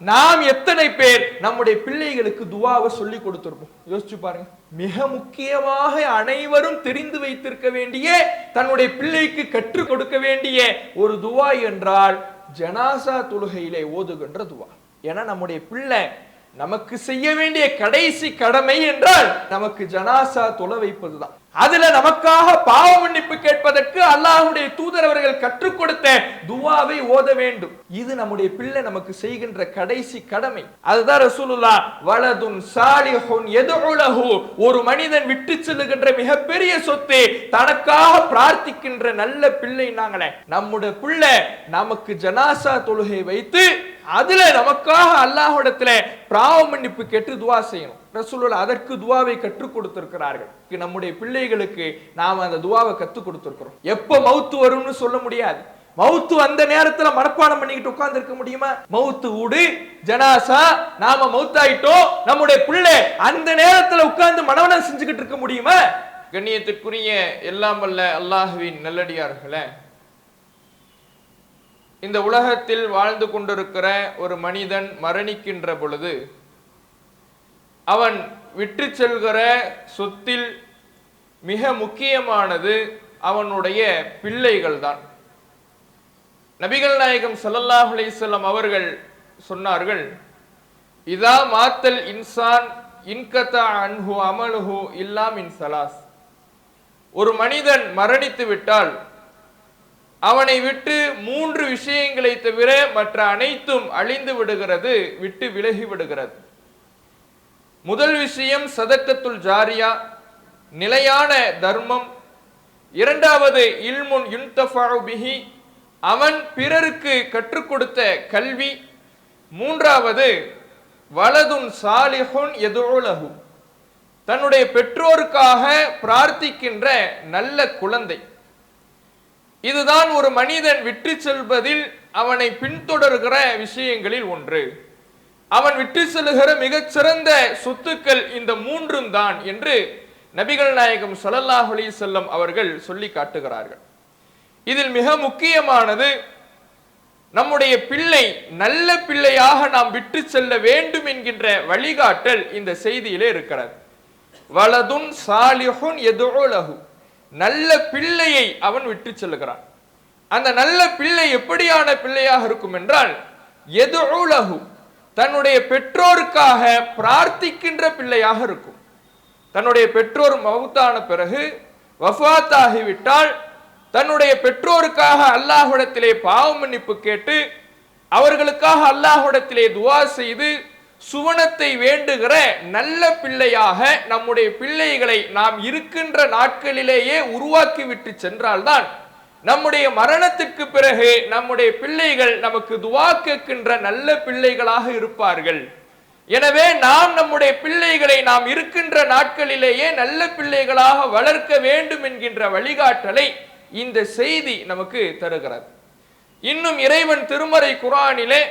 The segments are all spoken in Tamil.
நாம் எத்தனை பேர் நம்முடைய பிள்ளைகளுக்கு துவாவை சொல்லி கொடுத்திருப்போம்? யோசிச்சு பாருங்க. மிக முக்கியமாக அனைவரும் தெரிந்து வைத்திருக்க வேண்டிய தன்னுடைய பிள்ளைக்கு கற்றுக் கொடுக்க வேண்டிய ஒரு துவா என்றால் ஜனாசா தொழுகையிலே ஓதுகின்ற துவா. ஏன்னா நம்முடைய பிள்ளை நமக்கு செய்ய வேண்டிய கடைசி கடமை என்றால் நமக்கு ஜனாசா தொலை வைப்பதுதான். அதுல நமக்காக பாவ மன்னிப்பு கேட்பதற்கு அல்லாஹுடைய தூதர் அவர்கள் கற்றுக் கொடுத்த துவாவை ஓத வேண்டும். இது நம்முடைய பிள்ளை நமக்கு செய்கின்ற கடைசி கடமை. அதுதான் ரசூலுல்லா வலதுன் சாலிஹுன் எதுலஹு ஒரு மனிதன் விட்டு செல்லுகின்ற மிகப்பெரிய சொத்து தனக்காக பிரார்த்திக்கின்ற நல்ல பிள்ளை நாங்களே. நம்முடைய பிள்ளை நமக்கு ஜனாசா தொழுகை வைத்து அதுல நமக்காக அல்லாஹ்விடத்துல பிராவ மன்னிப்பு கேட்டு துவா செய்யணும். ரசூலுல்லா அதற்கு துவாவை கற்றுக் கொடுத்திருக்கிறார்கள். நம்முடைய பிள்ளைகளுக்கு நாம் அந்த துவாவை கற்றுக் கொடுத்திருக்கிறோம். எப்ப மவுத்து வரும்னு சொல்ல முடியாது. மவுத்து அந்த நேரத்துல மனப்பாடம் பண்ணிக்கிட்டு உட்கார்ந்து இருக்க முடியுமா? மவுத்து ஊடு ஜனாசா நாம மவுத்தாயிட்டோம். நம்முடைய பிள்ளை அந்த நேரத்துல உட்கார்ந்து மனவனம் செஞ்சுக்கிட்டு இருக்க முடியுமா? கண்ணியத்திற்குரிய எல்லாம் அல்ல அல்லாஹுவின் நல்லடியார்களே. இந்த உலகத்தில் வாழ்ந்து கொண்டிருக்கிற ஒரு மனிதன் மரணிக்கின்ற பொழுது அவன் விற்று செல்கிற சொத்தில் மிக முக்கியமானது அவனுடைய பிள்ளைகள் தான் நபிகள் நாயகம் சல்லல்லாஹ் அலிசல்லம் அவர்கள் சொன்னார்கள் இதா மாத்தல் இன்சான் இன்கத்தா அன்ஹு அமலுஹு இல்லாம் இன் சலாஸ். ஒரு மனிதன் மரணித்து விட்டால் அவனை விட்டு மூன்று விஷயங்களை தவிர மற்ற அனைத்தும் அழிந்து விடுகிறது விட்டு விலகி விடுகிறது. முதல் விஷயம் சதக்கத்துல் ஜாரியா நிலையான தர்மம். இரண்டாவது இல்முன் யுன்தஃபாவு பிஹி அவன் பிறருக்கு கற்றுக் கொடுத்த கல்வி. மூன்றாவது வலதுன் சாலிஹுன் எதுலகு தன்னுடைய பெற்றோருக்காக பிரார்த்திக்கின்ற நல்ல குழந்தை. இதுதான் ஒரு மனிதன் விற்று செல்வதில் அவனை பின்தொடர்கிற விஷயங்களில் ஒன்று. அவன் விட்டு செல்லுகிற மிகச்சிறந்த சொத்துக்கள் இந்த மூன்றும் தான் என்று நபிகள் நாயகம் ஸல்லல்லாஹு அலி செல்லம் அவர்கள் சொல்லி காட்டுகிறார்கள். இதில் மிக முக்கியமானது நம்முடைய பிள்ளை நல்ல பிள்ளையாக நாம் விட்டு செல்ல வேண்டும் என்கின்ற வழிகாட்டல் இந்த செய்தியிலே இருக்கிறது. வலதுன் சாலிஹுன் எதுலகு நல்ல பிள்ளையை அவன் விட்டு செல்லுகிறான். அந்த நல்ல பிள்ளை எப்படியான பிள்ளையாக இருக்கும் என்றால் எதுலகு தன்னுடைய பெற்றோருக்காக பிரார்த்திக்கின்ற பிள்ளையாக இருக்கும். தன்னுடைய பெற்றோர் மவுத்தான பிறகு வஃபாத்தாகிவிட்டால் தன்னுடைய பெற்றோருக்காக அல்லாஹுடத்திலே பாவ மன்னிப்பு கேட்டு அவர்களுக்காக அல்லாஹுடத்திலே துவா செய்து சுவனத்தை வேண்டுகிற நல்ல பிள்ளையாக நம்முடைய பிள்ளைகளை நாம் இருக்கின்ற நாட்களிலேயே உருவாக்கிவிட்டு சென்றால்தான் நம்முடைய மரணத்துக்கு பிறகு நம்முடைய பிள்ளைகள் நமக்கு துவா கேட்கின்ற நல்ல பிள்ளைகளாக இருப்பார்கள். எனவே நாம் நம்முடைய பிள்ளைகளை நாம் இருக்கின்ற நாட்களிலேயே நல்ல பிள்ளைகளாக வளர்க்க வேண்டும் என்கின்ற வழிகாட்டலை இந்த செய்தி நமக்கு தருகிறது. இன்னும் இறைவன் திருமறை குரானிலே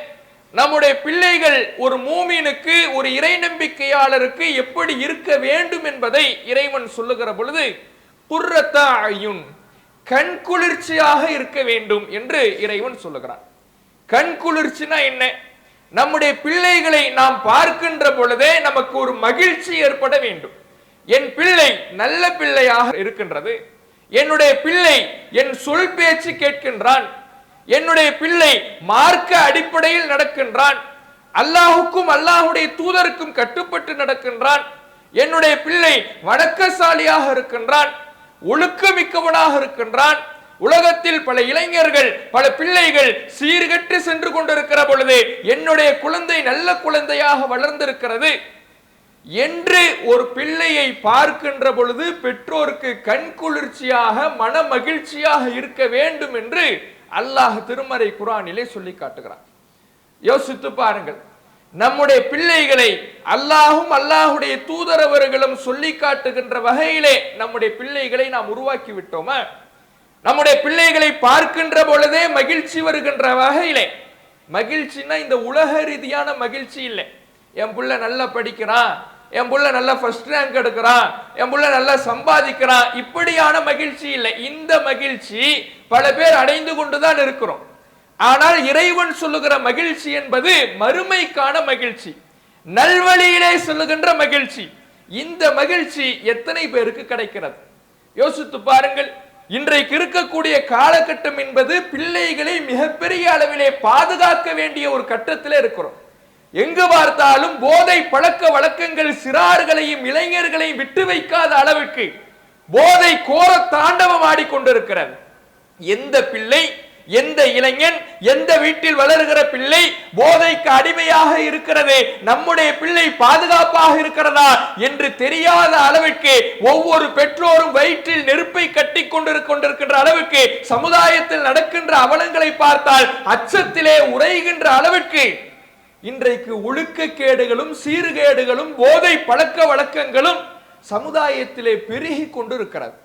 நம்முடைய பிள்ளைகள் ஒரு மூமினுக்கு ஒரு இறை நம்பிக்கையாளருக்கு எப்படி இருக்க வேண்டும் என்பதை இறைவன் சொல்லுகிற பொழுது குர்ரத்தா ஐயுன் கண் குளிர்ச்சியாக இருக்க வேண்டும் என்று இறைவன் சொல்லுகிறான். கண் குளிர்ச்சினா என்ன? நம்முடைய பிள்ளைகளை நாம் பார்க்கின்ற பொழுதே நமக்கு ஒரு மகிழ்ச்சி ஏற்பட வேண்டும். என் பிள்ளை நல்ல பிள்ளையாக இருக்கின்றது. என்னுடைய பிள்ளை என் சொல் பேச்சு கேட்கின்றான். என்னுடைய பிள்ளை மார்க்க அடிப்படையில் நடக்கின்றான். அல்லாஹுக்கும் அல்லாஹுடைய தூதருக்கும் கட்டுப்பட்டு நடக்கின்றான். என்னுடைய பிள்ளை வணக்கசாலியாக இருக்கின்றான். ஒழுக்கமிக்கவனாக இருக்கின்றான். உலகத்தில் பல இளைஞர்கள் பல பிள்ளைகள் சீர்கட்டு சென்று கொண்டிருக்கிற பொழுது என்னுடைய குழந்தை நல்ல குழந்தையாக வளர்ந்திருக்கிறது. என்று ஒரு பிள்ளையை பார்க்கின்ற பொழுது பெற்றோருக்கு கண் குளிர்ச்சியாக மன மகிழ்ச்சியாக இருக்க வேண்டும் என்று அல்லாஹ் திருமறை குரானிலே சொல்லி காட்டுகிறான். யோசித்து பாருங்கள். நம்முடைய பிள்ளைகளை அல்லாஹும் அல்லாஹுடைய தூதரவர்களும் சொல்லி காட்டுகின்ற வகையிலே நம்முடைய பிள்ளைகளை நாம் உருவாக்கி விட்டோமா? நம்முடைய பிள்ளைகளை பார்க்கின்ற பொழுதே மகிழ்ச்சி வருகின்ற வகையிலே. மகிழ்ச்சின்னா இந்த உலக ரீதியான மகிழ்ச்சி இல்லை. என் புள்ள நல்லா படிக்கிறான் என் புள்ள நல்லா ஃபர்ஸ்ட் ரேங்க் எடுக்கிறான் என் புள்ள நல்லா சம்பாதிக்கிறான். இப்படியான மகிழ்ச்சி இல்லை. இந்த மகிழ்ச்சி பல பேர் அடைந்து கொண்டுதான் இருக்கிறோம். ஆனால் இறைவன் சொல்லுகிற மகிழ்ச்சி என்பது மறுமைக்கான மகிழ்ச்சி. நல்வழியிலே சொல்லுகின்ற மகிழ்ச்சி. இந்த மகிழ்ச்சி எத்தனை பேருக்கு கிடைக்கிறது? யோசித்து பாருங்கள். இன்றைக்கு இருக்கக்கூடிய காலகட்டம் என்பது பிள்ளைகளை மிகப்பெரிய அளவிலே பாதுகாக்க வேண்டிய ஒரு கட்டத்தில் இருக்கிறோம். எங்கு பார்த்தாலும் போதை பழக்க வழக்கங்கள் சிறார்களையும் இளைஞர்களையும் விட்டு வைக்காத அளவுக்கு போதை கோர தாண்டவம் ஆடிக்கொண்டிருக்கிறது. எந்த பிள்ளை எந்த இளைஞன் எந்த வீட்டில் வளர்கிற பிள்ளை போதைக்கு அடிமையாக இருக்கிறது நம்முடைய பிள்ளை பாதுகாப்பாக இருக்கிறதா என்று தெரியாத அளவுக்கு ஒவ்வொரு பெற்றோரும் வயிற்றில் நெருப்பை கட்டி கொண்டிருக்கின்ற அளவுக்கு சமுதாயத்தில் நடக்கின்ற அவலங்களை பார்த்தால் அச்சத்திலே உரைகின்ற அளவுக்கு இன்றைக்கு ஒழுக்கக்கேடுகளும் சீர்கேடுகளும் போதை பழக்க வழக்கங்களும் சமுதாயத்திலே பெருகி கொண்டிருக்கிறது.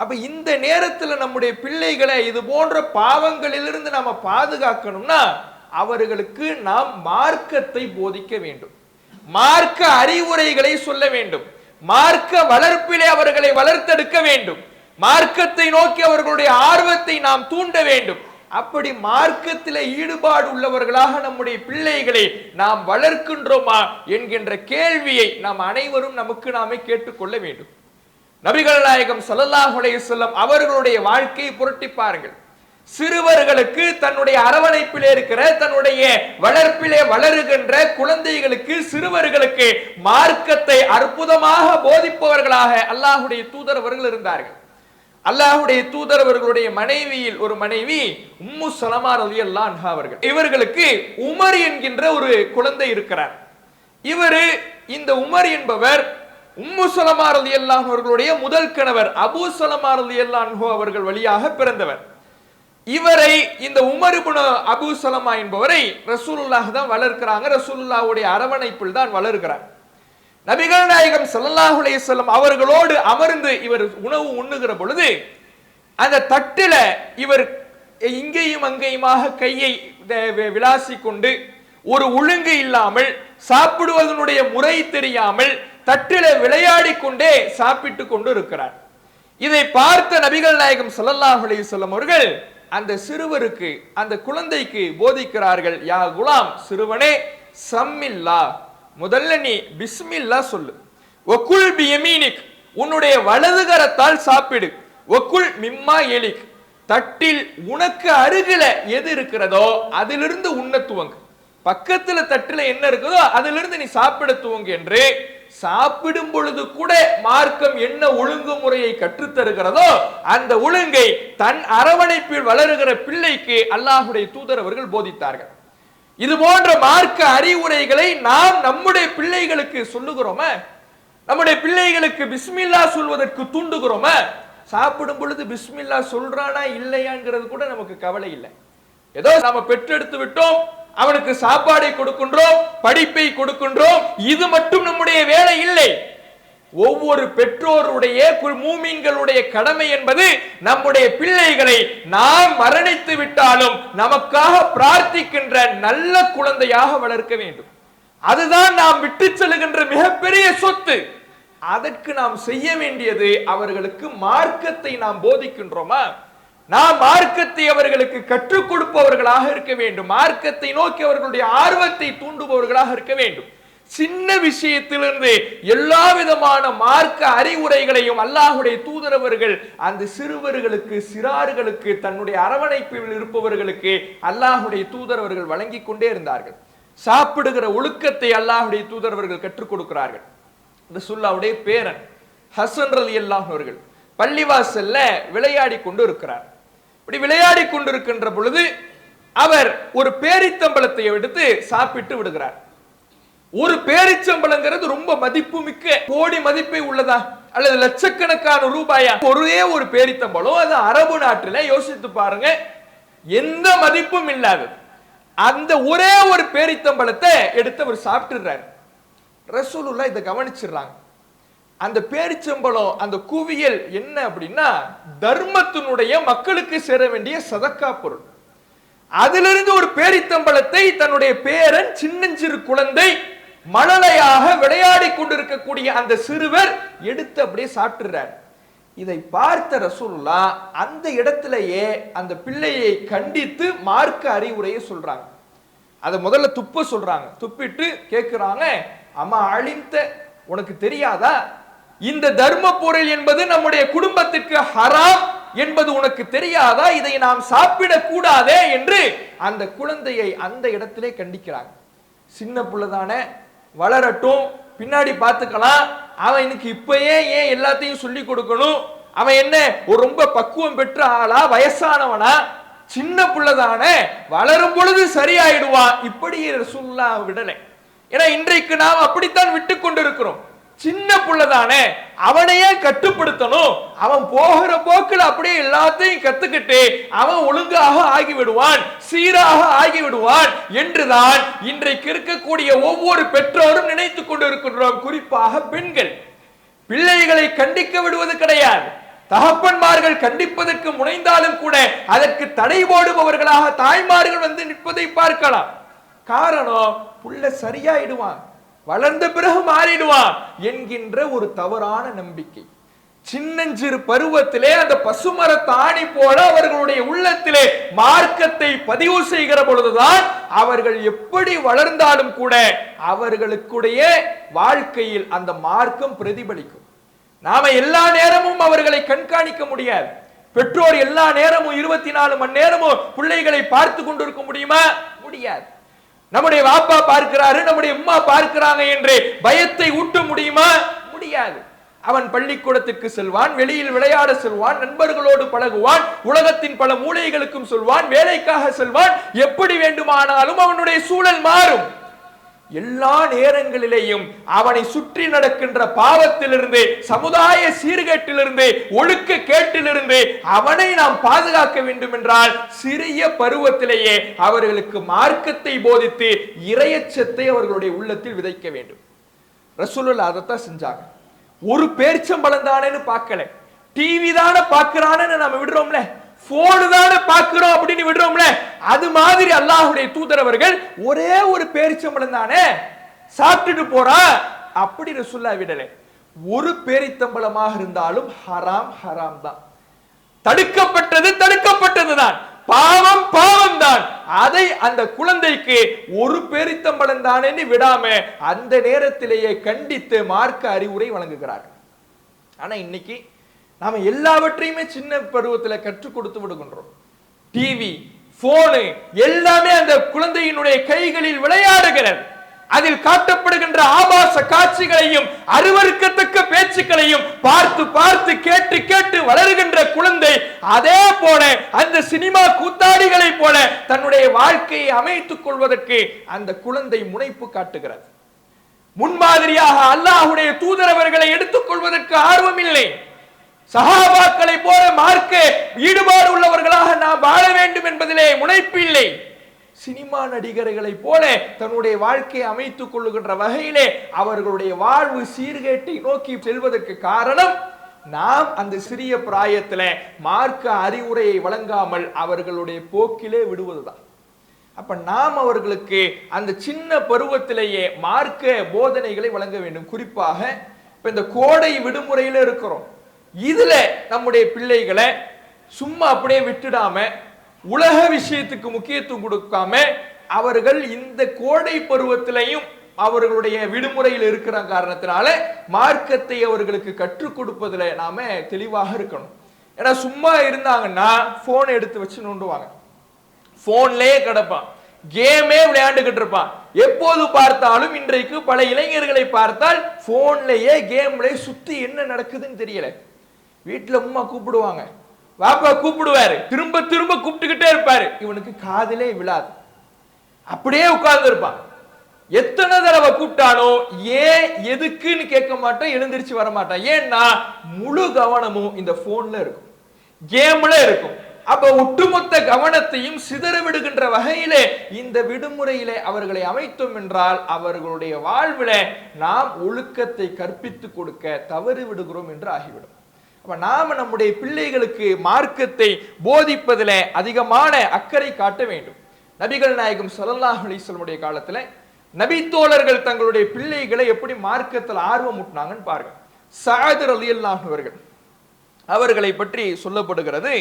அப்ப இந்த நேரத்துல நம்முடைய பிள்ளைகளை இது போன்ற பாவங்களிலிருந்து நாம பாதுகாக்கணும்னா அவர்களுக்கு நாம் மார்க்கத்தை போதிக்க வேண்டும். மார்க்க அறிவுரைகளை சொல்ல வேண்டும். மார்க்க வளர்ப்பிலே அவர்களை வளர்த்தெடுக்க வேண்டும். மார்க்கத்தை நோக்கி அவர்களுடைய ஆர்வத்தை நாம் தூண்ட வேண்டும். அப்படி மார்க்கத்தில் ஈடுபாடு உள்ளவர்களாக நம்முடைய பிள்ளைகளை நாம் வளர்க்கின்றோமா என்கின்ற கேள்வியை நாம் அனைவரும் நமக்கு நாமே கேட்டுக்கொள்ள வேண்டும். நபிகள் நாயகம் சல்லல்லாஹுடைய சொல்லம் அவர்களுடைய வாழ்க்கையை புரட்டி பாருங்கள். சிறுவர்களுக்கு தன்னுடைய அரவணைப்பிலே இருக்கிற தன்னுடைய வளர்ப்பிலே வளருகின்ற குழந்தைகளுக்கு சிறுவர்களுக்கு மார்க்கத்தை அற்புதமாக போதிப்பவர்களாக அல்லாஹுடைய தூதர் அவர்கள் இருந்தார்கள். அல்லாஹுடைய தூதர் அவர்களுடைய மனைவியில் ஒரு மனைவி உம்மு சலமார் அலி அல்லான்ஹா அவர்கள். இவர்களுக்கு உமர் என்கின்ற ஒரு குழந்தை இருக்கிறார். இவரு இந்த உமர் என்பவர் உம்மு சலமா ரலியல்லாஹு அவர்களுடைய முதல் கணவர் அபு சலமா ரலியல்லாஹு அவர்கள் வழியாக பிறந்தவர். இவரை இந்த உமருபுன அபு சலமா என்பவரை ரசூலுல்லாஹ் தான் வளர்க்கிறாங்க. ரசூலுல்லாவுடைய அரவணைப்பில் தான் வளர்க்கிறார். நபிகள் நாயகம் ஸல்லல்லாஹு அலைஹி அவர்களோடு அமர்ந்து இவர் உணவு உண்ணுகிற பொழுது அந்த தட்டில இவர் இங்கேயும் அங்கேயுமாக கையை விளாசி கொண்டு ஒரு ஒழுங்கு இல்லாமல் சாப்பிடுவதனுடைய முறை தெரியாமல் தட்டில விளையாடி கொண்டே சாப்பிட்டு கொண்டு இருக்கிறார் இதை பார்த்த நபிகள் நாயகம் ஸல்லல்லாஹு அலைஹி அவர்கள் அந்த சிறுவருக்கு அந்த குழந்தைக்கு போதிக்கிறார்கள் யா குலாம் சிறுவனே சம்மில்லா முதல்ல நீ பிஸ்மில்லா சொல்லு. ஒக்குல் பியமீனிக் உன்னுடைய வலது கரத்தால் சாப்பிடு. ஒக்குல் மிம்மா எலிக் தட்டில் உனக்கு அருகில எது இருக்கிறதோ அதிலிருந்து உண்ண துவங்கு. பக்கத்துல தட்டுல என்ன இருக்குதோ அதிலிருந்து நீ சாப்பிட துவங்கு என்று சாப்பிடும் பொழுது கூட மார்க்கம் என்ன ஒழுங்குமுறையை கற்றுத் தருகிறதோ அந்த ஒழுங்கை தன் அரவணைப்பில் வளருகிற பிள்ளைக்கு அல்லாஹுடைய தூதர் அவர்கள் போதித்தார்கள். இது போன்ற மார்க்க அறிவுரைகளை நாம் நம்முடைய பிள்ளைகளுக்கு சொல்லுகிறோமே? நம்முடைய பிள்ளைகளுக்கு பிஸ்மில்லா சொல்வதற்கு தூண்டுகிறோமே? சாப்பிடும் பொழுது பிஸ்மில்லா சொல்றானா இல்லையாங்கிறது கூட நமக்கு கவலை இல்லை. ஏதோ நாம பெற்றெடுத்து விட்டோம் அவனுக்கு சாப்பாடை கொடுக்கின்றோம் படிப்பை கொடுக்கின்றோம். இது மட்டும் நம்முடைய வேலை இல்லை. ஒவ்வொரு பெற்றோருடைய மூமீன்களுடைய கடமை என்பது நம்முடைய பிள்ளைகளை நாம் மரணித்து விட்டாலும் நமக்காக பிரார்த்திக்கின்ற நல்ல குழந்தையாக வளர்க்க வேண்டும். அதுதான் நாம் விட்டு செல்லுகின்ற மிகப்பெரிய சொத்து. அதற்கு நாம் செய்ய வேண்டியது அவர்களுக்கு மார்க்கத்தை நாம் போதிக்கின்றோமா? நாம் மார்க்கத்தை அவர்களுக்கு கற்றுக் கொடுப்பவர்களாக இருக்க வேண்டும். மார்க்கத்தை நோக்கி அவர்களுடைய ஆர்வத்தை தூண்டுபவர்களாக இருக்க வேண்டும். சின்ன விஷயத்திலிருந்து எல்லா விதமான மார்க்க அறிவுரைகளையும் அல்லாஹுடைய தூதரவர்கள் அந்த சிறுவர்களுக்கு சிறார்களுக்கு தன்னுடைய அரவணைப்பில் இருப்பவர்களுக்கு அல்லாஹுடைய தூதரவர்கள் வழங்கிக் கொண்டே இருந்தார்கள். சாப்பிடுகிற ஒழுக்கத்தை அல்லாஹுடைய தூதரவர்கள் கற்றுக் கொடுக்கிறார்கள். ரசூல்லாவுடைய பேரன் ஹசன் ரலி அவர்கள் பள்ளிவாசல்ல விளையாடி கொண்டு இருக்கிறார் இப்படி விளையாடி கொண்டிருக்கின்ற பொழுது அவர் ஒரு பேரித்தம்பளத்தை எடுத்து சாப்பிட்டு விடுகிறார். ஒரு பேரிச்சம்பளங்கிறது ரொம்ப மதிப்பு மிக்க கோடி மதிப்பை உள்ளதா? அல்லது லட்சக்கணக்கான ரூபாயா? ஒரே ஒரு பேரித்தம்பளம் அது அரபு நாட்டுல யோசித்து பாருங்க எந்த மதிப்பும் இல்லாதது அந்த ஒரே ஒரு பேரித்தம்பளத்தை எடுத்து அவர் சாப்பிட்டுறாரு ரசூலுல்லா இதை கவனிச்சிடுறாங்க. அந்த பேரிச்சம்பளம் அந்த குவியல் என்ன அப்படின்னா தர்மத்தினுடைய மக்களுக்கு சேர வேண்டிய சதக்கா பொருள். அதிலிருந்து ஒரு பேரித்தம்பளத்தை தன்னுடைய பேரன் சின்னஞ்சிறு குழந்தை மழலையாக விளையாடி கொண்டிருக்கக்கூடிய அந்த சிறுவர் எடுத்து அப்படியே சாப்பிட்டுறார். இதை பார்த்த ரசூல்லா அந்த இடத்திலேயே அந்த பிள்ளையை கண்டித்து மார்க்க அறிவுரையை சொல்றாங்க. அதை முதல்ல துப்ப சொல்றாங்க. துப்பிட்டு கேட்கிறாங்க அம்மா அழிந்த உனக்கு தெரியாதா? இந்த தர்ம பொருள் என்பது நம்முடைய குடும்பத்திற்கு ஹராம் என்பது உனக்கு தெரியாதா? இதை நாம் சாப்பிடக் கூடாதே என்று அந்த குழந்தையை அந்த இடத்திலே கண்டிக்கிறாங்க. சின்ன புள்ளதானே வளரட்டும் பின்னாடி பார்த்துக்கலாம். அவன் எனக்கு இப்பயே ஏன் எல்லாத்தையும் சொல்லி கொடுக்கணும்? அவன் என்ன ஒரு ரொம்ப பக்குவம் பெற்ற ஆளா வயசானவனா? சின்ன புள்ளதானே வளரும் பொழுது சரியாயிடுவான். இப்படி ரசூலுல்லாஹ் விடலை. ஏன்னா இன்றைக்கு நாம் அப்படித்தான் விட்டு கொண்டிருக்கிறோம். சின்ன புள்ளதானே? அவனையே கட்டுப்படுத்தணும். அவன் போகிற போக்கில் அப்படியே எல்லாத்தையும் கத்துக்கிட்டு அவன் ஒழுங்காக ஆகி விடுவான் சீராக ஆகி விடுவான் என்றுதான் இன்றைக்கு இருக்கக்கூடிய ஒவ்வொரு பெற்றோரும் நினைத்துக் கொண்டிருக்கின்றோம். குறிப்பாக பெண்கள். பிள்ளைகளை கண்டிக்க விடுவது கிடையாது. தகப்பன்மார்கள் கண்டிப்பதற்கு முனைந்தாலும் கூட அதற்கு தடை போடுபவர்களாக தாய்மார்கள் வந்து நிற்பதை பார்க்கலாம். காரணம் புள்ள சரியாயிடுவான். வளர்ந்த பிறகு மாறிடுவான் என்கின்ற ஒரு தவறான நம்பிக்கை. சின்னஞ்சிறு பருவத்திலே அந்த பசுமர தாணி போல அவர்களுடைய உள்ளத்திலே மார்க்கத்தை பதிவு செய்கிற பொழுதுதான் அவர்கள் எப்படி வளர்ந்தாலும் கூட அவர்களுக்குடைய வாழ்க்கையில் அந்த மார்க்கம் பிரதிபலிக்கும். நாம எல்லா நேரமும் அவர்களை கண்காணிக்க முடியாது. பெற்றோர் எல்லா நேரமும் இருபத்தி நாலு மணி நேரமும் பிள்ளைகளை பார்த்து கொண்டிருக்க முடியுமா? முடியாது. நம்முடைய வாப்பா பார்க்கிறாரு நம்முடைய அம்மா பார்க்கிறாங்க என்று பயத்தை ஊட்ட முடியுமா? முடியாது. அவன் பள்ளிக்கூடத்துக்கு செல்வான் வெளியில் விளையாட செல்வான் நண்பர்களோடு பழகுவான் உலகத்தின் பல மூலைகளுக்கும் செல்வான் வேலைக்காக செல்வான். எப்படி வேண்டுமானாலும் அவனுடைய சூழல் மாறும். எல்லா நேரங்களிலேயும் அவனை சுற்றி நடக்கின்ற பாவத்திலிருந்து சமுதாய சீர்கேட்டிலிருந்து ஒழுக்க கேட்டிலிருந்து அவனை நாம் பாதுகாக்க வேண்டும் என்றால் சிறிய பருவத்திலேயே அவர்களுக்கு மார்க்கத்தை போதித்து இரையச்சத்தை அவர்களுடைய உள்ளத்தில் விதைக்க வேண்டும். ரசூலுல்லா அதைத்தான் செஞ்சாங்க. ஒரு பேர்ச்சம்பளம் தானேன்னு பார்க்கல. டிவி தானே பார்க்கிறானு நம்ம விடுறோம்ல. போனு தானே பார்க்கிறோம் அப்படின்னு விடுறோம்ல? அது மாதிரி அல்லாஹுடைய தூதரவர்கள் ஒரே ஒரு பேரிச்சம்பளம் தானே? சாப்பிட்டுட்டு போறா? அப்படி சொல்ல விடல. ஒரு பேரித்தம்பளமாக இருந்தாலும் ஹராம் ஹராம் தான். தடுக்கப்பட்டது தடுக்கப்பட்டது தான். பாவம் பாவம் தான். அதை அந்த குழந்தைக்கு ஒரு பேரித்தம்பளம் தானே விடாம அந்த நேரத்திலேயே கண்டித்து மார்க்க அறிவுரை வழங்குகிறார்கள். ஆனா இன்னைக்கு நாம எல்லாவற்றையுமே சின்ன பருவத்துல கற்றுக் கொடுத்து விடுகின்றோம். டிவி போனு எல்லாமே அந்த குழந்தையினுடைய கைகளில் விளையாடுகிறது. அதில் காட்டப்படுகின்ற ஆபாச காட்சிகளையும் அருவருக்கத்தக்க பேச்சுக்களையும் பார்த்து பார்த்து கேட்டு கேட்டு வளருகின்ற குழந்தை அதே போல அந்த சினிமா கூத்தாடிகளை போல தன்னுடைய வாழ்க்கையை அமைத்துக் கொள்வதற்கு அந்த குழந்தை முனைப்பு காட்டுகிறது. முன்மாதிரியாக அல்லாஹுடைய தூதரவர்களை எடுத்துக் கொள்வதற்கு ஆர்வம் இல்லை சகாபாக்களை போல மார்க்க ஈடுபாடு உள்ளவர்களாக நாம் வாழ வேண்டும் என்பதிலே முனைப்பு இல்லை. சினிமா நடிகர்களை போல தன்னுடைய வாழ்க்கையை அமைத்துக் கொள்ளுகின்ற வகையிலே அவர்களுடைய வாழ்வு சீர்கேட்டை நோக்கி செல்வதற்கு காரணம் நாம் அந்த சிறிய பிராயத்தில் மார்க்க அறிவுரையை வழங்காமல் அவர்களுடைய போக்கிலே விடுவதுதான். அப்ப நாம் அவர்களுக்கு அந்த சின்ன பருவத்திலேயே மார்க்க போதனைகளை வழங்க வேண்டும். குறிப்பாக இப்ப இந்த கோடை விடுமுறையில இருக்கிறோம். இதுல நம்முடைய பிள்ளைகளை சும்மா அப்படியே விட்டுடாம உலக விஷயத்துக்கு முக்கியத்துவம் கொடுக்காம அவர்கள் இந்த கோடை பருவத்திலையும் அவர்களுடைய விடுமுறையில் இருக்கிற காரணத்தினால மார்க்கத்தை அவர்களுக்கு கற்றுக் கொடுப்பதில் நாம தெளிவாக இருக்கணும். ஏன்னா சும்மா இருந்தாங்கன்னா போன் எடுத்து வச்சு நோண்டுவாங்க. ஃபோன்லேயே கிடப்பான். கேமே விளையாண்டுகிட்டு இருப்பான். எப்போது பார்த்தாலும் இன்றைக்கு பல இளைஞர்களை பார்த்தால் போன்லயே கேம்ல சுத்தி என்ன நடக்குதுன்னு தெரியல. வீட்டில் உமா கூப்பிடுவாங்க. வாப்பா கூப்பிடுவாரு. திரும்ப திரும்ப கூப்பிட்டுக்கிட்டே இருப்பாரு. இவனுக்கு காதிலே விழாது. அப்படியே உட்கார்ந்து இருப்பான். எத்தனை தடவை கூப்பிட்டானோ ஏன் எதுக்குன்னு கேட்க மாட்டோம் எழுந்திரிச்சு வர மாட்டான். ஏன்னா முழு கவனமும் இந்த போன்ல இருக்கும். கேம்ல இருக்கும். அப்ப ஒட்டுமொத்த கவனத்தையும் சிதற விடுகின்ற வகையிலே இந்த விடுமுறையிலே அவர்களை அமைத்தோம் என்றால் அவர்களுடைய வாழ்வில நாம் ஒழுக்கத்தை கற்பித்து கொடுக்க தவறு விடுகிறோம் என்று ஆகிவிடும். அப்ப நாம் நம்முடைய பிள்ளைகளுக்கு மார்க்கத்தை போதிப்பதில் அதிகமான அக்கறை காட்ட வேண்டும். நபிகள் நாயகம் ஸல்லல்லாஹு அலைஹி காலத்தில் நபித்தோழர்கள் தங்களுடைய பிள்ளைகளை எப்படி மார்க்கத்தில் ஆர்வம் ஊட்டினாங்கன்னு பாருங்க. சாயதர் அலி அவர்கள் அவர்களை பற்றி சொல்லப்படுகிறது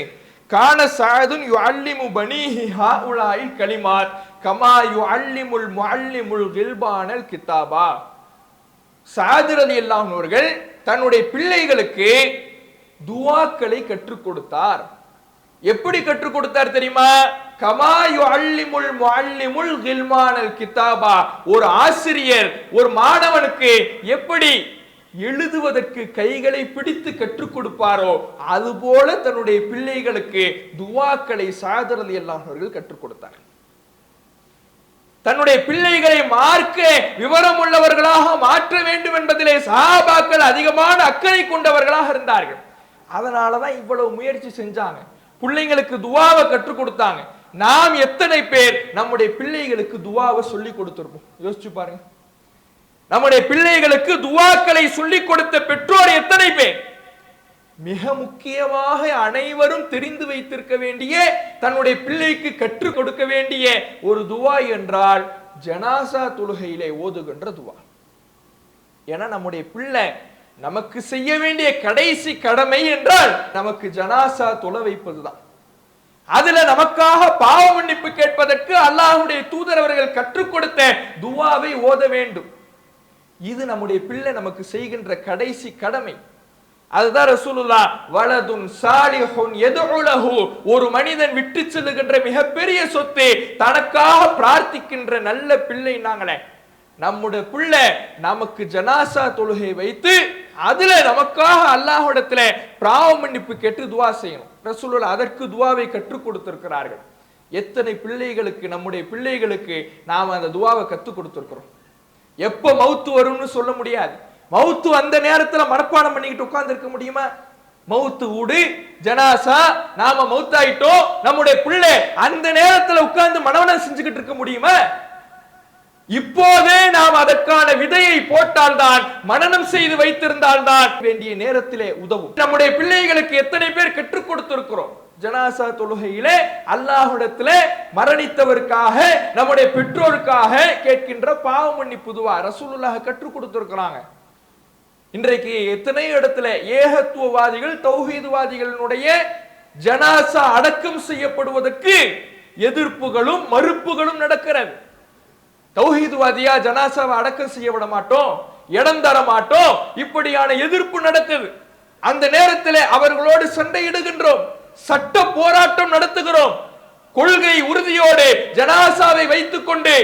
கான சாதுன் யுஅல்லிமு பனீஹி ஹாஉலாயில் கலிமாத் கமா யுஅல்லிமுல் முல்லிமுல் கில்பானல் கித்தாபா. சாதிர் ரலியல்லாஹு அவர்கள் தன்னுடைய பிள்ளைகளுக்கு துவாக்களை கற்றுக் கொடுத்தார். எப்படி கற்றுக் கொடுத்தார் தெரியுமா? கமா யுஅல்லிமுல் முஅல்லிமுல் கில்மானல் கிதாபா. ஒரு ஆசிரியர் ஒரு மாணவனுக்கு எப்படி எழுதுவதற்கு கைகளை பிடித்து கற்றுக் கொடுப்பாரோ அதுபோல தன்னுடைய பிள்ளைகளுக்கு துவாக்களை சாதரதி எல்லாம் அவர்கள் கற்றுக் கொடுத்தார். தன்னுடைய பிள்ளைகளை மார்க்க விவரம் உள்ளவர்களாக மாற்ற வேண்டும் என்பதிலே சஹாபாக்கள் அதிகமான அக்கறை கொண்டவர்களாக இருந்தார்கள். அதனாலதான் இவ்வளவு முயற்சி செஞ்சாங்க. பிள்ளைங்களுக்கு துவாவை கற்றுக் கொடுத்தாங்க. நாம் எத்தனை பேர் நம்முடைய பிள்ளைகளுக்கு துவாவை சொல்லி கொடுத்துருப்போம்? யோசிச்சு பாருங்க. நம்முடைய பிள்ளைகளுக்கு துவாக்களை சொல்லிக் கொடுத்த பெற்றோர் எத்தனை பேர்? மிக முக்கியமாக அனைவரும் தெரிந்து வைத்திருக்க வேண்டிய தன்னுடைய பிள்ளைக்கு கற்றுக் கொடுக்க வேண்டிய ஒரு துவா என்றால் ஜனாசா தொழுகையிலே ஓதுகின்ற துவா. ஏன்னா நம்முடைய பிள்ளை நமக்கு செய்ய வேண்டிய கடைசி கடமை என்றால் நமக்கு ஜனாசா தொலை வைப்பதுதான். அதுல நமக்காக பாவ மன்னிப்பு கேட்பதற்கு அல்லாஹுடைய தூதர் அவர்கள் கற்றுக் கொடுத்த துவாவை ஓத வேண்டும். இது நம்முடைய பிள்ளை நமக்கு செய்கின்ற கடைசி கடமை. அதுதான் ரசூலுல்லா வலதும் சாலிஹுன் எதுலஹு ஒரு மனிதன் விட்டு செல்லுகின்ற மிகப்பெரிய சொத்து தனக்காக பிரார்த்திக்கின்ற நல்ல பிள்ளை நாங்களே. நம்முடைய பிள்ளை நமக்கு ஜனாசா தொழுகை வைத்து அதுல நமக்காக அல்லாஹிடத்துல பிராவ மன்னிப்பு கேட்டு துவா செய்யணும். ரசூலுல்லா அதற்கு துவாவை கற்றுக் கொடுத்திருக்கிறார்கள். எத்தனை பிள்ளைகளுக்கு நம்முடைய பிள்ளைகளுக்கு நாம் அந்த துவாவை கற்றுக் கொடுத்துருக்குறோம். எப்ப மவுத்து வரும்னு சொல்ல முடியாது. மவுத்து அந்த நேரத்துல மனப்பாடம் பண்ணிக்கிட்டு உட்கார்ந்து இருக்க முடியுமா? மவுத்து ஊடு ஜனாசா நாம மவுத்தாயிட்டோம். நம்முடைய பிள்ளை அந்த நேரத்துல உட்கார்ந்து மனவனம் செஞ்சுக்கிட்டு இருக்க முடியுமா? இப்போதே நாம் அதற்கான விதையை போட்டால்தான் மனனம் செய்து வைத்திருந்தால்தான் வேண்டிய நேரத்திலே உதவும். நம்முடைய பிள்ளைகளுக்கு எத்தனை பேர் கற்றுக் கொடுத்திருக்கிறோம்? ஜனாசா தொழுகையிலே அல்லாஹுடத்திலே மரணித்தவருக்காக நம்முடைய பெற்றோருக்காக கேட்கின்ற பாவ மன்னிப்பு துவா கற்றுக் கொடுத்திருக்கிறாங்க. இன்றைக்கு எத்தனை இடத்துல ஏகத்துவவாதிகள் தௌஹீதுவாதிகளினுடைய ஜனாசா அடக்கம் செய்யப்படுவதற்கு எதிர்ப்புகளும் மறுப்புகளும் நடக்கிறது. தௌஹீதுவாதியா ஜனாசாவை அடக்கம் செய்ய விட மாட்டோம் இடம் தர மாட்டோம். இப்படியான எதிர்ப்பு நடக்குது. அந்த நேரத்தில் அவர்களோடு சண்டையிடுகின்றோம். சட்ட போராட்டம் நடத்துகிறோம். கொள்கை உறுதியோடு ஜனாசாவை வைத்துக் கொண்டு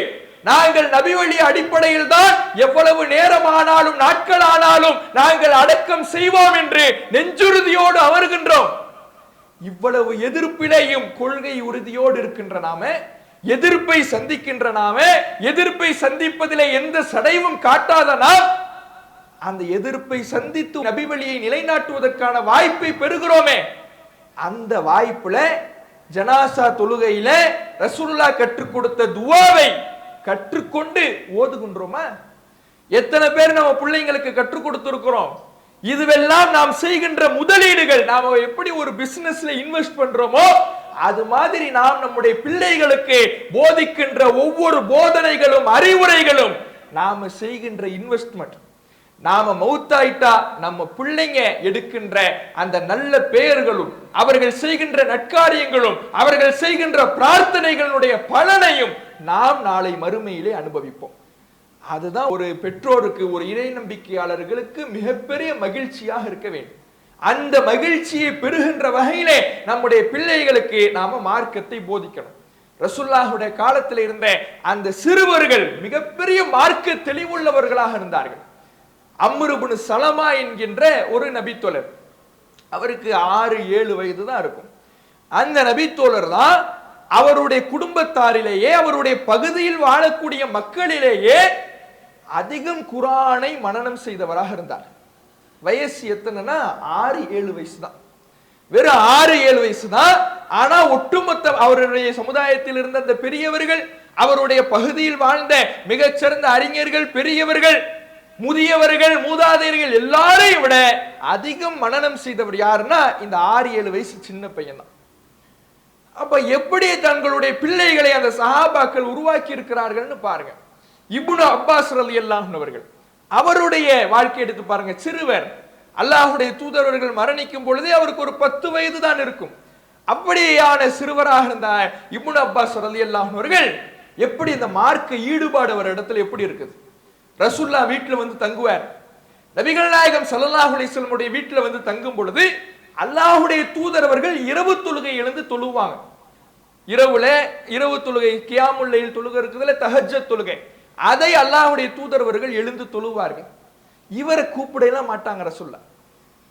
நாங்கள் நபிவழி அடிப்படையில் தான் எவ்வளவு நேரம் ஆனாலும் நாட்கள் ஆனாலும் நாங்கள் அடக்கம் செய்வோம் என்று நெஞ்சுறுதியோடு அமர்கின்றோம் இவ்வளவு எதிர்ப்பினையும் கொள்கை உறுதியோடு இருக்கின்ற நாம எதிர்ப்பை சந்திக்கின்ற நாமே எதிர்ப்பை சந்திப்பதிலே எந்த சடைவும் காட்டாத நாம் அந்த எதிர்ப்பை சந்தித்து நபிவழியை நிலைநாட்டுவதற்கான வாய்ப்பை பெறுகிறோமே. அந்த வாய்ப்புல ஜனாசா தொழுகையில ரசூல்லா கற்றுக் கொடுத்த துவாவை கற்றுக்கொண்டு ஓதுகின்றோமா? எத்தனை பேர் நம்ம பிள்ளைங்களுக்கு கற்றுக் கொடுத்திருக்கிறோம். இதுவெல்லாம் நாம் செய்கின்ற முதலீடுகள் நாம எப்படி ஒரு பிசினஸ்ல இன்வெஸ்ட் பண்றோமோ அது மாதிரி நாம் நம்முடைய பிள்ளைகளுக்கு போதிக்கின்ற ஒவ்வொரு போதனைகளும் அறிவுரைகளும் நாம செய்கின்ற இன்வெஸ்ட்மெண்ட் நாம மௌத்தாயிட்டா நம்ம பிள்ளைங்க எடுக்கின்ற அந்த நல்ல பெயர்களும் அவர்கள் செய்கின்ற நற்காரியங்களும் அவர்கள் செய்கின்ற பிரார்த்தனைகளுடைய பலனையும் நாம் நாளை மறுமையிலே அனுபவிப்போம். அதுதான் ஒரு பெற்றோருக்கு ஒரு இறை நம்பிக்கையாளர்களுக்கு மிகப்பெரிய மகிழ்ச்சியாக இருக்க வேண்டும். அந்த மகிழ்ச்சியை பெறுகின்ற வகையிலே நம்முடைய பிள்ளைகளுக்கு நாம மார்க்கத்தை போதிக்கணும். ரசுல்லாஹுடைய காலத்தில் இருந்த அந்த சிறுவர்கள் மிகப்பெரிய மார்க்க தெளிவுள்ளவர்களாக இருந்தார்கள். அம்ருபுனு சலமா என்கின்ற ஒரு நபித்தோழர். அவருக்கு ஆறு ஏழு வயது தான் இருக்கும். அந்த நபித்தோழர் தான் அவருடைய குடும்பத்தாரிலேயே அவருடைய பகுதியில் வாழக்கூடிய மக்களிலேயே அதிகம் குரானை மனனம் செய்தவராக இருந்தார். வயசு எத்தனைன்னா? ஆறு ஏழு வயசு தான் வெறும் ஆறு ஏழு வயசு தான் ஆனா ஒட்டுமொத்த அவருடைய சமுதாயத்தில் இருந்த அந்த பெரியவர்கள் அவருடைய பகுதியில் வாழ்ந்த மிகச்சிறந்த அறிஞர்கள் பெரியவர்கள் முதியவர்கள் மூதாதையர்கள் எல்லாரையும் விட அதிகம் மனநம் செய்தவர் யாருன்னா இந்த ஆறு ஏழு வயசு சின்ன பையன் தான் அப்ப எப்படி தங்களுடைய பிள்ளைகளை அந்த சஹாபாக்கள் உருவாக்கி இருக்கிறார்கள்னு பாருங்க. இப்னு அப்பாஸ் ரலி அவர்கள். அவருடைய வாழ்க்கை எடுத்து பாருங்க சிறுவர். அல்லாஹுடைய தூதரவர்கள் மரணிக்கும் பொழுதே அவருக்கு ஒரு பத்து வயது தான் இருக்கும். அப்படியான சிறுவராக இருந்த இப்னு அப்பாஸ் ரலியல்லாஹு அவர்கள் எப்படி இந்த மார்க்க ஈடுபாடு அவர் இடத்துல எப்படி இருக்குது? ரசுல்லா வீட்டில் வந்து தங்குவார். நபிகள் நாயகம் ஸல்லல்லாஹு அலைஹி வீட்டில் வந்து தங்கும் பொழுது அல்லாஹுடைய தூதரவர்கள் இரவு தொழுகை எழுந்து தொழுவாங்க. இரவுல இரவு தொழுகை கியாமுல்லையில் தொழுகை இருக்குதுல தஹஜ்ஜத் தொழுகை. அதை அல்லாஹுடைய தூதரவர்கள் எழுந்து தொழுவார்கள். இவரை கூப்பிடலாம் மாட்டாங்க ரசூல்லா.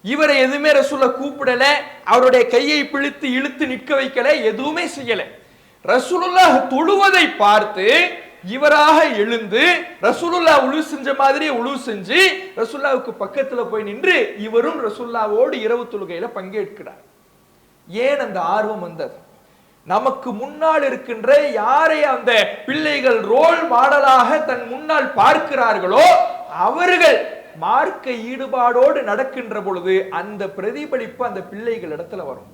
இவரை எதுவுமே ரசுல்லா கூப்பிடல அவருடைய கையை பிழித்து இழுத்து நிற்க வைக்கல எதுவுமே செய்யல. ரசூலுல்லாஹ் தொழுவதை பார்த்து இவராக எழுந்து ரசூலுல்லா உழு செஞ்ச மாதிரி உழு செஞ்சு ரசூல்லாவுக்கு பக்கத்துல போய் நின்று இவரும் ரசூல்லாவோடு இரவு தொழுகையில பங்கேற்கிறார். ஏன் அந்த ஆர்வம் வந்தது? நமக்கு முன்னால் இருக்கின்ற யாரை அந்த பிள்ளைகள் ரோல் மாடலாக தன் முன்னால் பார்க்கிறார்களோ அவர்கள் மார்க்க ஈடுபாடோடு நடக்கின்ற பொழுது அந்த பிரதிபலிப்பு அந்த பிள்ளைகள் இடத்துல வரும்.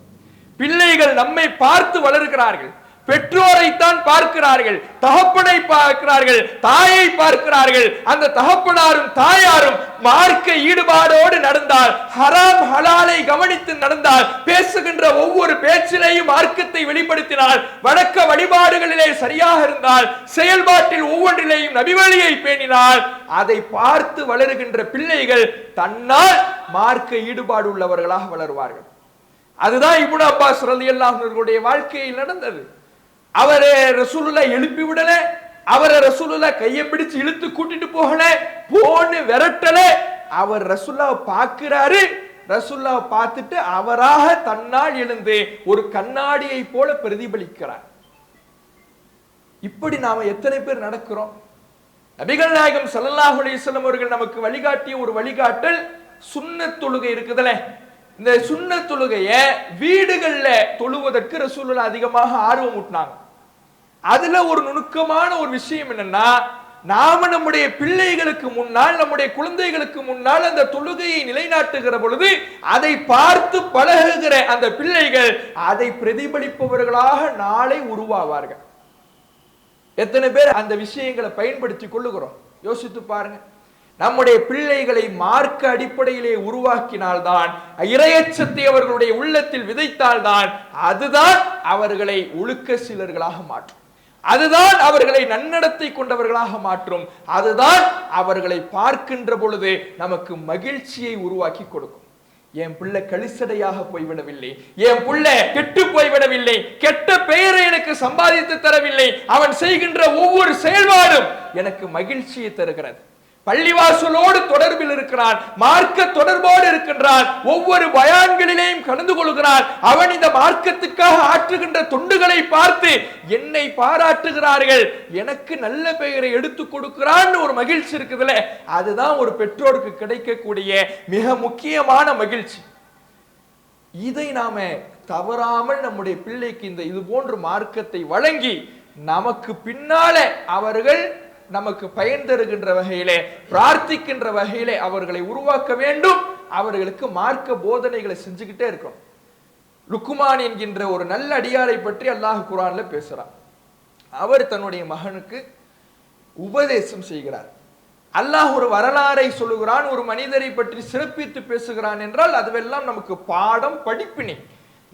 பிள்ளைகள் நம்மை பார்த்து வளர்கிறார்கள். பெற்றோரைத்தான் பார்க்கிறார்கள் தகப்பனை பார்க்கிறார்கள் தாயை பார்க்கிறார்கள். அந்த தகப்பனாரும் தாயாரும் மார்க்க ஈடுபாடோடு நடந்தால் ஹராம் ஹலாலை கவனித்து நடந்தால் பேசுகின்ற ஒவ்வொரு பேச்சிலேயும் மார்க்கத்தை வெளிப்படுத்தினால் வணக்க வழிபாடுகளிலே சரியாக இருந்தால் செயல்பாட்டில் ஒவ்வொன்றிலேயும் நபிவழியை பேணினால் அதை பார்த்து வளருகின்ற பிள்ளைகள் தன்னால் மார்க்க ஈடுபாடு உள்ளவர்களாக வளருவார்கள். அதுதான் இப்னு அப்பாஸ் ரலி அவர்களுடைய வாழ்க்கையில் நடந்தது. அவரை ரசூலுல்லா எழுப்பி விடல அவரை ரசூலுல்லா கையை பிடிச்சு இழுத்து கூட்டிட்டு போகல போன்னு விரட்டல. அவர் ரசூல்லாவை பார்க்கிறாரு ரசூல்லாவை பார்த்துட்டு அவராக தன்னால் எழுந்து ஒரு கண்ணாடியை போல பிரதிபலிக்கிறார். இப்படி நாம எத்தனை பேர் நடக்கிறோம்? நபிகள் நாயகம் ஸல்லல்லாஹு அவர்கள் நமக்கு வழிகாட்டிய ஒரு வழிகாட்டல் சுண்ண தொழுகை இருக்குதுல இந்த சுண்ண தொழுகைய வீடுகள்ல தொழுவதற்கு ரசூலுல்லா அதிகமாக ஆர்வம் ஊட்டினாங்க அதுல ஒரு நுணுக்கமான ஒரு விஷயம் என்னன்னா நாம நம்முடைய பிள்ளைகளுக்கு முன்னால் நம்முடைய குழந்தைகளுக்கு முன்னால் அந்த தொழுகையை நிலைநாட்டுகிற பொழுது அதை பார்த்து பழகுகிற அந்த பிள்ளைகள் அதை பிரதிபலிப்பவர்களாக நாளை உருவாவார்கள். எத்தனை பேர் அந்த விஷயங்களை பயன்படுத்தி கொள்ளுகிறோம்? யோசித்து பாருங்க. நம்முடைய பிள்ளைகளை மார்க்க அடிப்படையிலே உருவாக்கினால்தான் இரையச்சத்தை அவர்களுடைய உள்ளத்தில் விதைத்தால்தான் அதுதான் அவர்களை ஒழுக்க சீலர்களாக மாற்றும். அதுதான் அவர்களை நன்னடத்தை கொண்டவர்களாக மாற்றும். அதுதான் அவர்களை பார்க்கின்ற பொழுது நமக்கு மகிழ்ச்சியை உருவாக்கி கொடுக்கும். என் பிள்ளை கழிசடையாக போய்விடவில்லை. என் பிள்ளை கெட்டு போய்விடவில்லை. கெட்ட பெயரை எனக்கு சம்பாதித்து தரவில்லை. அவன் செய்கின்ற ஒவ்வொரு செயல்பாடும் எனக்கு மகிழ்ச்சியை தருகிறது. பள்ளிவாசலோடு தொடர்பில் இருக்கிறான் மார்க்க தொடர்போடு இருக்கின்றான் ஒவ்வொரு பயான்களிலேயும் கலந்து கொள்கிறான் அவன் இந்த மார்க்கத்துக்காக ஆற்றுகின்ற தொண்டுகளை பார்த்து என்னை பாராட்டுகிறார்கள். எனக்கு நல்ல பெயரை எடுத்து கொடுக்கிறான் ஒரு மகிழ்ச்சி இருக்குதுல்ல? அதுதான் ஒரு பெற்றோருக்கு கிடைக்கக்கூடிய மிக முக்கியமான மகிழ்ச்சி. இதை நாம தவறாமல் நம்முடைய பிள்ளைக்கு இந்த இது போன்ற மார்க்கத்தை வழங்கி நமக்கு பின்னால அவர்கள் நமக்கு பயன் தருகின்ற வகையிலே பிரார்த்திக்கின்ற வகையிலே அவர்களை உருவாக்க வேண்டும். அவர்களுக்கு மார்க்க போதனைகளை செஞ்சுக்கிட்டே இருக்கணும் லுக்குமான் என்கின்ற ஒரு நல்ல அடியாரை பற்றி அல்லாஹ் குரான்ல பேசுறார் அவர் தன்னுடைய மகனுக்கு உபதேசம் செய்கிறார். அல்லாஹ் ஒரு வரலாறை சொல்லுகிறான் ஒரு மனிதரை பற்றி சிறப்பித்து பேசுகிறான் என்றால் அதுவெல்லாம் நமக்கு பாடம் படிப்பினை.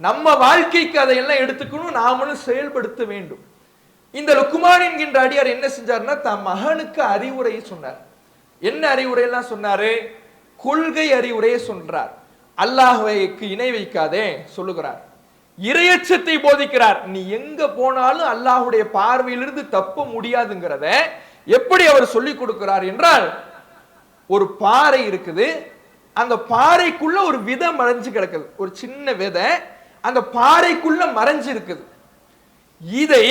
நம்ம வாழ்க்கைக்கு அதையெல்லாம் எடுத்துக்கணும் நாமளும் செயல்படுத்த வேண்டும். இந்த லுக்குமான் என்கின்ற அடியார் என்ன செஞ்சார்னா தன் மகனுக்கு அறிவுரையை சொன்னார். என்ன அறிவுரை எல்லாம் சொன்னாரு? கொள்கை அறிவுரையை சொல்றார். அல்லாஹ்வைக்கு இணை வைக்காதே சொல்லுகிறார். இரையச்சத்தை போதிக்கிறார். நீ எங்க போனாலும் அல்லாஹுடைய பார்வையிலிருந்து தப்ப முடியாதுங்கிறத எப்படி அவர் சொல்லி கொடுக்கிறார் என்றால் ஒரு பாறை இருக்குது. அந்த பாறைக்குள்ள ஒரு விதை மறைஞ்சு கிடக்குது. ஒரு சின்ன விதை. அந்த பாறைக்குள்ள மறைஞ்சு இருக்குது இதை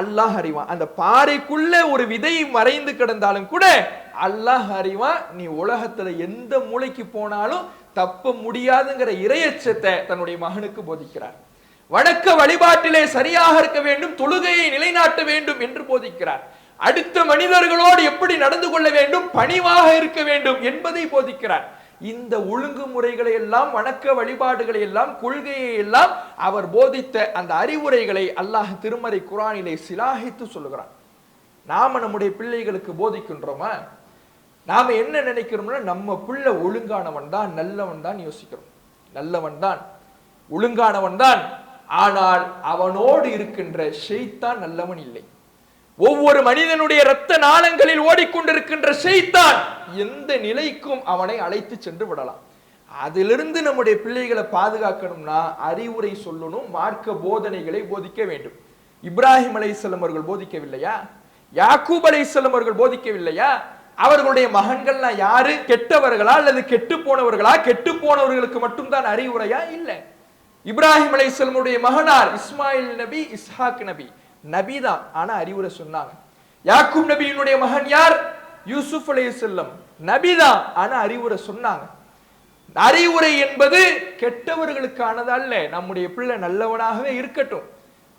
அல்லாஹ் அறிவான். அந்த பாறைக்குள்ள ஒரு விதை மறைந்து கிடந்தாலும் கூட அல்லாஹ் அறிவான் நீ உலகத்துல எந்த மூளைக்கு போனாலும் தப்ப முடியாதுங்கிற இரையச்சத்தை தன்னுடைய மகனுக்கு போதிக்கிறார். வணக்க வழிபாட்டிலே சரியாக இருக்க வேண்டும் தொழுகையை நிலைநாட்ட வேண்டும் என்று போதிக்கிறார். அடுத்த மனிதர்களோடு எப்படி நடந்து கொள்ள வேண்டும் பணிவாக இருக்க வேண்டும் என்பதை போதிக்கிறார். இந்த ஒழுங்குமுறைகளை எல்லாம் வணக்க வழிபாடுகளை எல்லாம் கொள்கையை எல்லாம் அவர் போதித்த அந்த அறிவுரைகளை அல்லாஹ் திருமறை குரானிலே சிலாகித்து சொல்லுகிறான். நாம நம்முடைய பிள்ளைகளுக்கு போதிக்கின்றோமா? நாம என்ன நினைக்கிறோம்னா நம்ம பிள்ளை ஒழுங்கானவன் தான் நல்லவன் தான் யோசிக்கிறோம். நல்லவன் தான் ஒழுங்கானவன் தான். ஆனால் அவனோடு இருக்கின்ற ஷெய்தான் நல்லவன் இல்லை. ஒவ்வொரு மனிதனுடைய இரத்த நாளங்களில் ஓடிக்கொண்டிருக்கின்ற செய்தான் எந்த நிலைக்கும் அவனை அழைத்து சென்று விடலாம். அதிலிருந்து நம்முடைய பிள்ளைகளை பாதுகாக்கணும்னா அறிவுரை சொல்லணும் மார்க்க போதனைகளை போதிக்க வேண்டும். இப்ராஹிம் அலைசல்லம் அவர்கள் போதிக்கவில்லையா? யாக்கூப் அலைசல்லம் அவர்கள் போதிக்கவில்லையா? அவர்களுடைய மகன்கள்லாம் யாரு? கெட்டவர்களா அல்லது கெட்டு போனவர்களா? கெட்டு போனவர்களுக்கு மட்டும்தான் அறிவுரையா? இல்லை. இப்ராஹிம் அலைசல்லமுடைய மகனார் இஸ்மாயில் நபி இஸ்ஹாக் நபி. நபி தான். ஆனா அறிவுரை சொன்னாங்க. யாக்கும் நபியினுடைய மகன் யார்? யூசுப் அலைஹிஸ்ஸலாம் நபி தான். ஆனா அறிவுரை சொன்னாங்க. அறிவுரை என்பது கெட்டவர்களுக்கானது அல்ல. நம்முடைய பிள்ளை நல்லவனாகவே இருக்கட்டும்.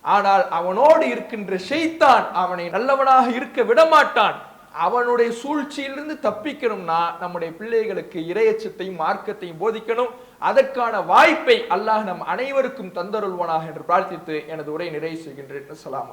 ஆனால் அவனோடு இருக்கின்ற ஷெய்தான் அவனை நல்லவனாக இருக்க விடமாட்டான். அவனுடைய சூழ்ச்சியிலிருந்து தப்பிக்கணும்னா நம்முடைய பிள்ளைகளுக்கு இரையச்சத்தையும் மார்க்கத்தையும் போதிக்கணும். அதற்கான வாய்ப்பை அல்லாஹ் நம் அனைவருக்கும் தந்தருள்வானாக என்று பிரார்த்தித்து எனது உரை நிறைவு செய்கின்றேன். சலாம்